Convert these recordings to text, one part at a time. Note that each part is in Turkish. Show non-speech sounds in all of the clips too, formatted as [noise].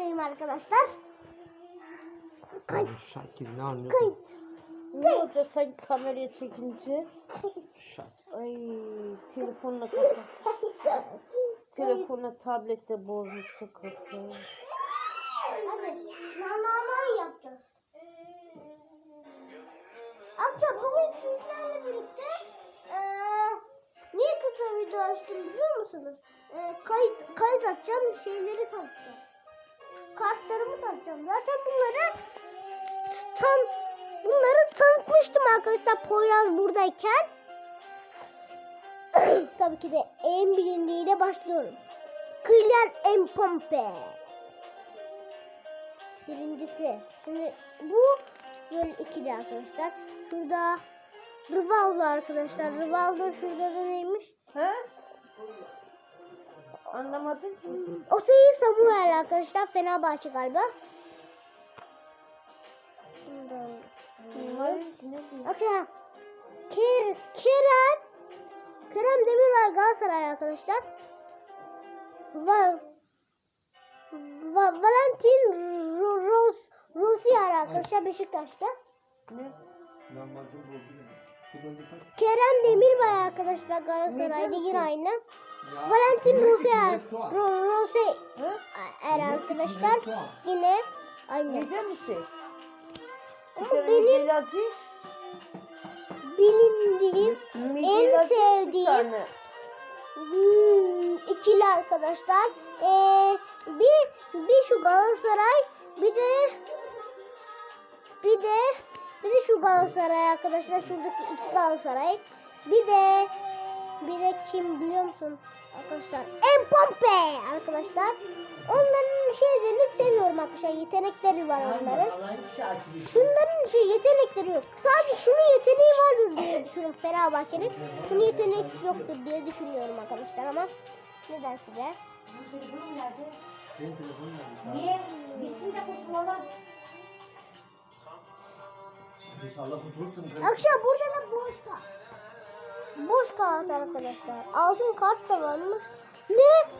kayıttayım arkadaşlar. Kayıt. Şakir ne anlıyor? Kayıt. Ne olacak sen kameraya çekince? Şakir. Ay telefonla kapat. Telefonla tablette bozmuştu kafayı. Hadi. Nananay yapacağız. Amca bugün sizlerle birlikte eee niye kısa video açtım biliyor musunuz? Eee kayıt, kayıt atacağım şeyleri takacağım. Kartlarımı takacağım. Zaten bunları tam bunları tanıtmıştım arkadaşlar Poyraz buradayken. [coughs] Tabii ki de en bilindiğiyle başlıyorum. Kylian Mbappe. Birincisi. Şimdi bu böyle ikili arkadaşlar. Şurada Rivaldo arkadaşlar. Rivaldo şurada da neymiş? He? Anlamadım ki. O sayı Samuel arkadaşlar. Fenerbahçe galiba. Okey. Ker, Kerem. Kerem Demirbay Galatasaray arkadaşlar. Va, Va, Valentin Ro- Ros, Rosier arkadaşlar Beşiktaş'ta. Ne? Kerem Demirbay arkadaşlar Galatasaray ligin aynı. Valentin Rosier Ro, Rosier He? er arkadaşlar yine aynı. Neden mi? Bir Ama benim bilindiğim en sevdiğim. Hmm, ikili arkadaşlar. Ee, bir bir şu Galatasaray, bir de bir de bir de şu Galatasaray arkadaşlar. Şuradaki iki Galatasaray. Bir de bir de kim biliyor musun? Arkadaşlar Mbappe arkadaşlar. Onların şeylerini seviyorum arkadaşlar. Yetenekleri var onların. Şunların şey yetenekleri yok. Sadece şunun yeteneği vardır diye düşünüyorum Fenerbahçe'nin. Şunun yeteneği yoktur diye düşünüyorum arkadaşlar ama neden size? Senin telefonun nerede? Niye? Bizim de kurtulalım. İnşallah kurtulursun. Burada da boş kart. Boş kart arkadaşlar. Altın kart da varmış. Ne?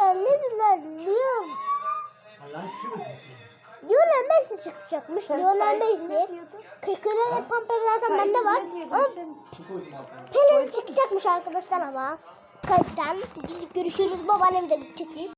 Ya ne diyorlar? Lan şu. Lionel Messi çıkacakmış. Sen Lionel Messi. Kırkırlar Pampa zaten bende var. Pelin çıkacakmış arkadaşlar ama. Kayıttan. Görüşürüz. Babaannem de çekeyim.